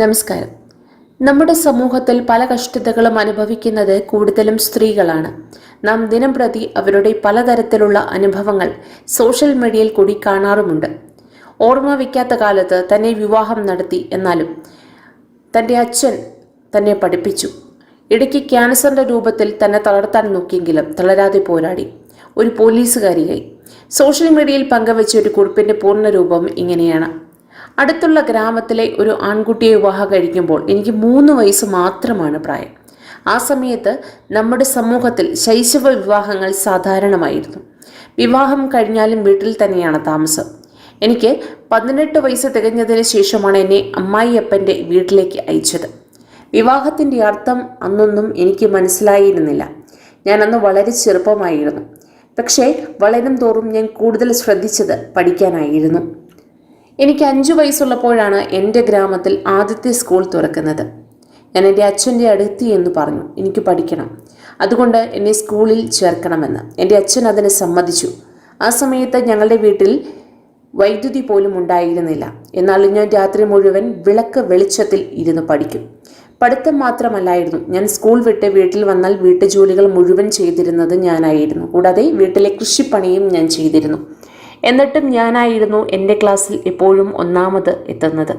നമസ്കാരം. നമ്മുടെ സമൂഹത്തിൽ പല കഷ്ടതകളും അനുഭവിക്കുന്നത് കൂടുതലും സ്ത്രീകളാണ്. നാം ദിനം പ്രതി അവരുടെ പലതരത്തിലുള്ള അനുഭവങ്ങൾ സോഷ്യൽ മീഡിയയിൽ കൂടി കാണാറുമുണ്ട്. ഓർമ്മ വയ്ക്കാത്ത കാലത്ത് തന്നെ വിവാഹം നടത്തി എന്നാലും തന്റെ അച്ഛൻ തന്നെ പഠിപ്പിച്ചു. ഇടയ്ക്ക് ക്യാൻസറിന്റെ രൂപത്തിൽ തന്നെ തളർത്താൻ നോക്കിയെങ്കിലും തളരാതെ പോരാടി. ഒരു പോലീസുകാരിയായി. സോഷ്യൽ മീഡിയയിൽ പങ്കുവച്ച ഒരു കുറിപ്പിന്റെ പൂർണരൂപം ഇങ്ങനെയാണ്. അടുത്തുള്ള ഗ്രാമത്തിലെ ഒരു ആൺകുട്ടിയെ വിവാഹം കഴിക്കുമ്പോൾ എനിക്ക് മൂന്ന് വയസ്സ് മാത്രമാണ് പ്രായം. ആ സമയത്ത് നമ്മുടെ സമൂഹത്തിൽ ശൈശവ വിവാഹങ്ങൾ സാധാരണമായിരുന്നു. വിവാഹം കഴിഞ്ഞാലും വീട്ടിൽ തന്നെയാണ് താമസം. എനിക്ക് പതിനെട്ട് വയസ്സ് തികഞ്ഞതിന് ശേഷമാണ് എന്നെ അമ്മായിയപ്പന്റെ വീട്ടിലേക്ക് അയച്ചത്. വിവാഹത്തിന്റെ അർത്ഥം അന്നൊന്നും എനിക്ക് മനസ്സിലായിരുന്നില്ല. ഞാൻ അന്ന് വളരെ ചെറുപ്പമായിരുന്നു. പക്ഷേ വളരും തോറും ഞാൻ കൂടുതൽ ശ്രദ്ധിച്ചത് പഠിക്കാനായിരുന്നു. എനിക്ക് അഞ്ചു വയസ്സുള്ളപ്പോഴാണ് എന്റെ ഗ്രാമത്തിൽ ആദ്യത്തെ സ്കൂൾ തുറക്കുന്നത്. ഞാൻ എന്റെ അച്ഛന്റെ അടുത്ത് എന്ന് പറഞ്ഞു എനിക്ക് പഠിക്കണം. അതുകൊണ്ട് എന്നെ സ്കൂളിൽ ചേർക്കണമെന്ന്. എന്റെ അച്ഛൻ അതിന് സമ്മതിച്ചു. ആ സമയത്ത് ഞങ്ങളുടെ വീട്ടിൽ വൈദ്യുതി പോലും ഉണ്ടായിരുന്നില്ല. എന്നാൽ ഞാൻ രാത്രി മുഴുവൻ വിളക്ക് വെളിച്ചത്തിൽ ഇരുന്ന് പഠിക്കും. പഠിത്തം മാത്രമല്ലായിരുന്നു ഞാൻ സ്കൂൾ വിട്ട് വീട്ടിൽ വന്നാൽ വീട്ടുജോലികൾ മുഴുവൻ ചെയ്തിരുന്നത് ഞാനായിരുന്നു. കൂടാതെ വീട്ടിലെ കൃഷിപ്പണിയും ഞാൻ ചെയ്തിരുന്നു. എന്നിട്ടും ഞാനായിരുന്നു എന്റെ ക്ലാസ്സിൽ എപ്പോഴും ഒന്നാമത് എത്തുന്നത്.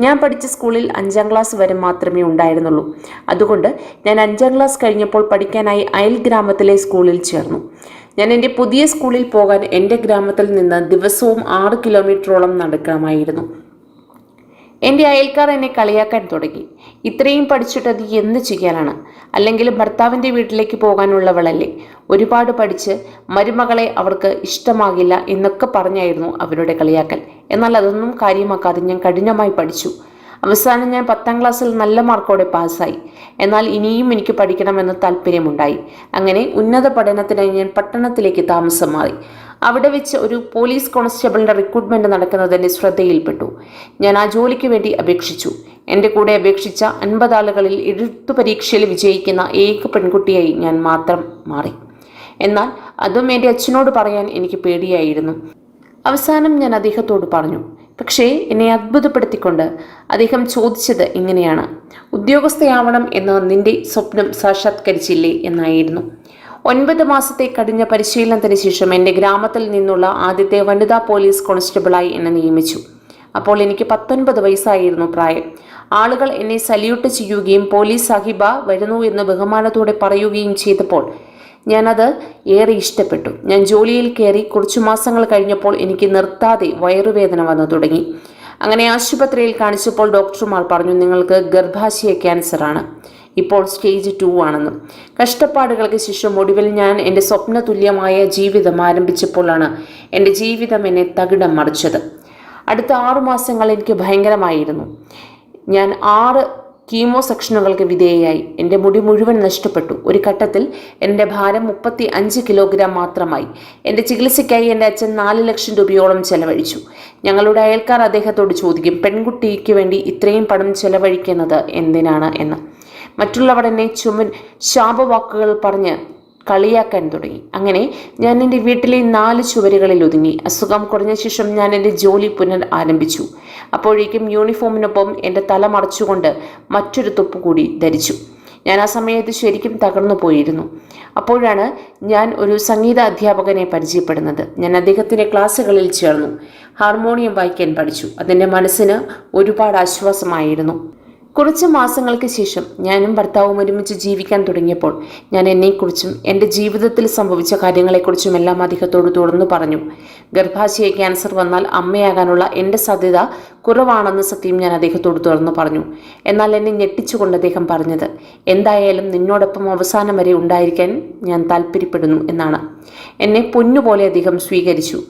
ഞാൻ പഠിച്ച സ്കൂളിൽ അഞ്ചാം ക്ലാസ് വരെ മാത്രമേ ഉണ്ടായിരുന്നുള്ളൂ. അതുകൊണ്ട് ഞാൻ അഞ്ചാം ക്ലാസ് കഴിഞ്ഞപ്പോൾ പഠിക്കാനായി അയൽ ഗ്രാമത്തിലെ സ്കൂളിൽ ചേർന്നു. ഞാൻ എന്റെ പുതിയ സ്കൂളിൽ പോകാൻ എന്റെ ഗ്രാമത്തിൽ നിന്ന് ദിവസവും ആറ് കിലോമീറ്ററോളം നടക്കണമായിരുന്നു എന്റെ അയൽക്കാർ എന്നെ കളിയാക്കാൻ തുടങ്ങി. ഇത്രയും പഠിച്ചിട്ട് അത് എന്ത് ചെയ്യാനാണ്? അല്ലെങ്കിൽ ഭർത്താവിന്റെ വീട്ടിലേക്ക് പോകാനുള്ളവളല്ലേ? ഒരുപാട് പഠിച്ച് മരുമകളെ അവർക്ക് ഇഷ്ടമാകില്ല എന്നൊക്കെ പറഞ്ഞായിരുന്നു അവരുടെ കളിയാക്കൽ. എന്നാൽ അതൊന്നും കാര്യമാക്കാതെ ഞാൻ കഠിനമായി പഠിച്ചു. അവസാനം ഞാൻ പത്താം ക്ലാസ്സിൽ നല്ല മാർക്കോടെ പാസ്സായി. എന്നാൽ ഇനിയും എനിക്ക് പഠിക്കണമെന്ന് താല്പര്യമുണ്ടായി. അങ്ങനെ ഉന്നത പഠനത്തിനായി ഞാൻ പട്ടണത്തിലേക്ക് താമസം മാറി അവിടെ വെച്ച് ഒരു പോലീസ് കോൺസ്റ്റബിളിന്റെ റിക്രൂട്ട്മെന്റ് നടക്കുന്നത് എന്റെ ശ്രദ്ധയിൽപ്പെട്ടു. ഞാൻ ആ ജോലിക്ക് വേണ്ടി അപേക്ഷിച്ചു. എന്റെ കൂടെ അപേക്ഷിച്ച അൻപത് ആളുകളിൽ എഴുത്തു പരീക്ഷയിൽ വിജയിക്കുന്ന ഏക പെൺകുട്ടിയായി ഞാൻ മാത്രം മാറി. എന്നാൽ അതും എന്റെ അച്ഛനോട് പറയാൻ എനിക്ക് പേടിയായിരുന്നു. അവസാനം ഞാൻ അദ്ദേഹത്തോട് പറഞ്ഞു പക്ഷേ എന്നെ അത്ഭുതപ്പെടുത്തിക്കൊണ്ട് അദ്ദേഹം ചോദിച്ചത് ഇങ്ങനെയാണ്. ഉദ്യോഗസ്ഥയാവണം എന്ന് നിന്റെ സ്വപ്നം സാക്ഷാത്കരിച്ചില്ലേ എന്നായിരുന്നു. ഒൻപത് മാസത്തെ കഠിന പരിശീലനത്തിന് ശേഷം എന്റെ ഗ്രാമത്തിൽ നിന്നുള്ള ആദ്യത്തെ വനിതാ പോലീസ് കോൺസ്റ്റബിളായി എന്നെ നിയമിച്ചു. അപ്പോൾ എനിക്ക് പത്തൊൻപത് വയസ്സായിരുന്നു പ്രായം. ആളുകൾ എന്നെ സല്യൂട്ട് ചെയ്യുകയും പോലീസ് സാഹിബ വരുന്നു എന്ന് ബഹുമാനത്തോടെ പറയുകയും ചെയ്തപ്പോൾ ഞാനത് ഏറെ ഇഷ്ടപ്പെട്ടു. ഞാൻ ജോലിയിൽ കയറി കുറച്ചു മാസങ്ങൾ കഴിഞ്ഞപ്പോൾ എനിക്ക് നിർത്താതെ വയറുവേദന വന്നു തുടങ്ങി. അങ്ങനെ ആശുപത്രിയിൽ കാണിച്ചപ്പോൾ ഡോക്ടർമാർ പറഞ്ഞു നിങ്ങൾക്ക് ഗർഭാശയ ക്യാൻസറാണ്. ഇപ്പോൾ സ്റ്റേജ് ടു ആണെന്നും. കഷ്ടപ്പാടുകൾക്ക് ശേഷം ഒടുവിൽ ഞാൻ എന്റെ സ്വപ്ന തുല്യമായ ജീവിതം ആരംഭിച്ചപ്പോഴാണ് എന്റെ ജീവിതം എന്നെ തകിടം മറിച്ചത്. അടുത്ത ആറു മാസങ്ങൾ എനിക്ക് ഭയങ്കരമായിരുന്നു. ഞാൻ ആറ് കീമോ സെക്ഷനുകൾക്ക് വിധേയയായി. എന്റെ മുടി മുഴുവൻ നഷ്ടപ്പെട്ടു. ഒരു ഘട്ടത്തിൽ എന്റെ ഭാരം മുപ്പത്തി അഞ്ച് കിലോഗ്രാം മാത്രമായി. എന്റെ ചികിത്സയ്ക്കായി എന്റെ അച്ഛൻ നാല് ലക്ഷം രൂപയോളം ചെലവഴിച്ചു. ഞങ്ങളുടെ അയൽക്കാർ അദ്ദേഹത്തോട് ചോദിക്കും പെൺകുട്ടിക്ക് വേണ്ടി ഇത്രയും പണം ചെലവഴിക്കുന്നത് എന്തിനാണ്? എന്ന്. മറ്റുള്ളവർ എന്നെ ചുമൻ ശാപവാക്കുകൾ പറഞ്ഞ് കളിയാക്കാൻ തുടങ്ങി. അങ്ങനെ ഞാൻ എന്റെ വീട്ടിലെ നാല് ചുവരുകളിൽ ഒതുങ്ങി. അസുഖം കുറഞ്ഞ ശേഷം ഞാൻ എന്റെ ജോലി പുനർ ആരംഭിച്ചു അപ്പോഴേക്കും യൂണിഫോമിനൊപ്പം എന്റെ തല മറച്ചുകൊണ്ട് മറ്റൊരു തൊപ്പ് കൂടി ധരിച്ചു. ഞാൻ ആ സമയത്ത് ശരിക്കും തകർന്നു പോയിരുന്നു. അപ്പോഴാണ് ഞാൻ ഒരു സംഗീത അധ്യാപകനെ പരിചയപ്പെടുന്നത്. ഞാൻ അദ്ദേഹത്തിന്റെ ക്ലാസ്സുകളിൽ ചേർന്നു. ഹാർമോണിയം വായിക്കാൻ പഠിച്ചു. അതെന്റെ മനസ്സിന് ഒരുപാട് ആശ്വാസമായിരുന്നു. കുറച്ച് മാസങ്ങൾക്ക് ശേഷം ഞാനും ഭർത്താവും ഒരുമിച്ച് ജീവിക്കാൻ തുടങ്ങിയപ്പോൾ ഞാൻ എന്നെക്കുറിച്ചും എന്റെ ജീവിതത്തിൽ സംഭവിച്ച കാര്യങ്ങളെക്കുറിച്ചും എല്ലാം അദ്ദേഹത്തോട് തുറന്നു പറഞ്ഞു. ഗർഭാശയ ക്യാൻസർ വന്നാൽ അമ്മയാകാനുള്ള എന്റെ സാധ്യത കുറവാണെന്ന് സത്യം ഞാൻ അദ്ദേഹത്തോട് തുറന്നു പറഞ്ഞു. എന്നാൽ എന്നെ ഞെട്ടിച്ചുകൊണ്ട് അദ്ദേഹം പറഞ്ഞത് എന്തായാലും നിന്നോടൊപ്പം അവസാനം വരെ ഉണ്ടായിരിക്കാൻ ഞാൻ താല്പര്യപ്പെടുന്നു എന്നാണ്. എന്നെ പൊന്നുപോലെ അദ്ദേഹം സ്വീകരിച്ചു.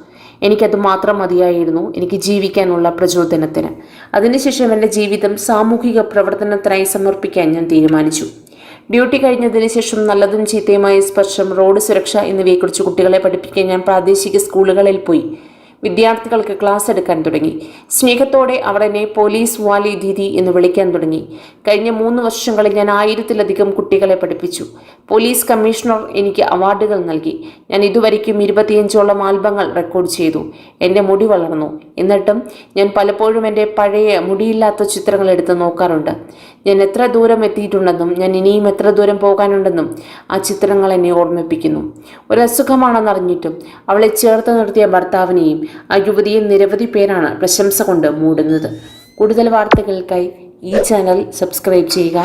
എനിക്കത് മാത്രം മതിയായിരുന്നു. എനിക്ക് ജീവിക്കാനുള്ള പ്രചോദനത്തിന്. അതിനുശേഷം എന്റെ ജീവിതം സാമൂഹിക പ്രവർത്തനത്തിനായി സമർപ്പിക്കാൻ ഞാൻ തീരുമാനിച്ചു. ഡ്യൂട്ടി കഴിഞ്ഞതിന് ശേഷം നല്ലതും ചീത്തയുമായ സ്പർശം റോഡ് സുരക്ഷ എന്നിവയെക്കുറിച്ച് കുട്ടികളെ പഠിപ്പിക്കാൻ ഞാൻ പ്രാദേശിക സ്കൂളുകളിൽ പോയി. വിദ്യാർത്ഥികൾക്ക് ക്ലാസ് എടുക്കാൻ തുടങ്ങി. സ്നേഹത്തോടെ അവർ എന്നെ പോലീസ് വാലി ദീദി എന്ന് വിളിക്കാൻ തുടങ്ങി. കഴിഞ്ഞ മൂന്ന് വർഷങ്ങളിൽ ഞാൻ ആയിരത്തിലധികം കുട്ടികളെ പഠിപ്പിച്ചു. പോലീസ് കമ്മീഷണർ എനിക്ക് അവാർഡുകൾ നൽകി. ഞാൻ ഇതുവരെയ്ക്കും ഇരുപത്തിയഞ്ചോളം ആൽബങ്ങൾ റെക്കോർഡ് ചെയ്തു. എന്റെ മുടി വളർന്നു. എന്നിട്ടും ഞാൻ പലപ്പോഴും എന്റെ പഴയ മുടിയില്ലാത്ത ചിത്രങ്ങൾ എടുത്ത് നോക്കാറുണ്ട്. ഞാൻ എത്ര ദൂരം എത്തിയിട്ടുണ്ടെന്നും ഞാൻ ഇനിയും എത്ര ദൂരം പോകാനുണ്ടെന്നും ആ ചിത്രങ്ങൾ എന്നെ ഓർമ്മിപ്പിക്കുന്നു. ഒരു അസുഖമാണെന്നറിഞ്ഞിട്ടും അവളെ ചേർത്ത് നിർത്തിയ ഭർത്താവിനെയും ആ യുവതിയും നിരവധി പേരാണ് പ്രശംസ കൊണ്ട് മൂടുന്നത്. കൂടുതൽ വാർത്തകൾക്കായി ഈ ചാനൽ സബ്സ്ക്രൈബ് ചെയ്യുക.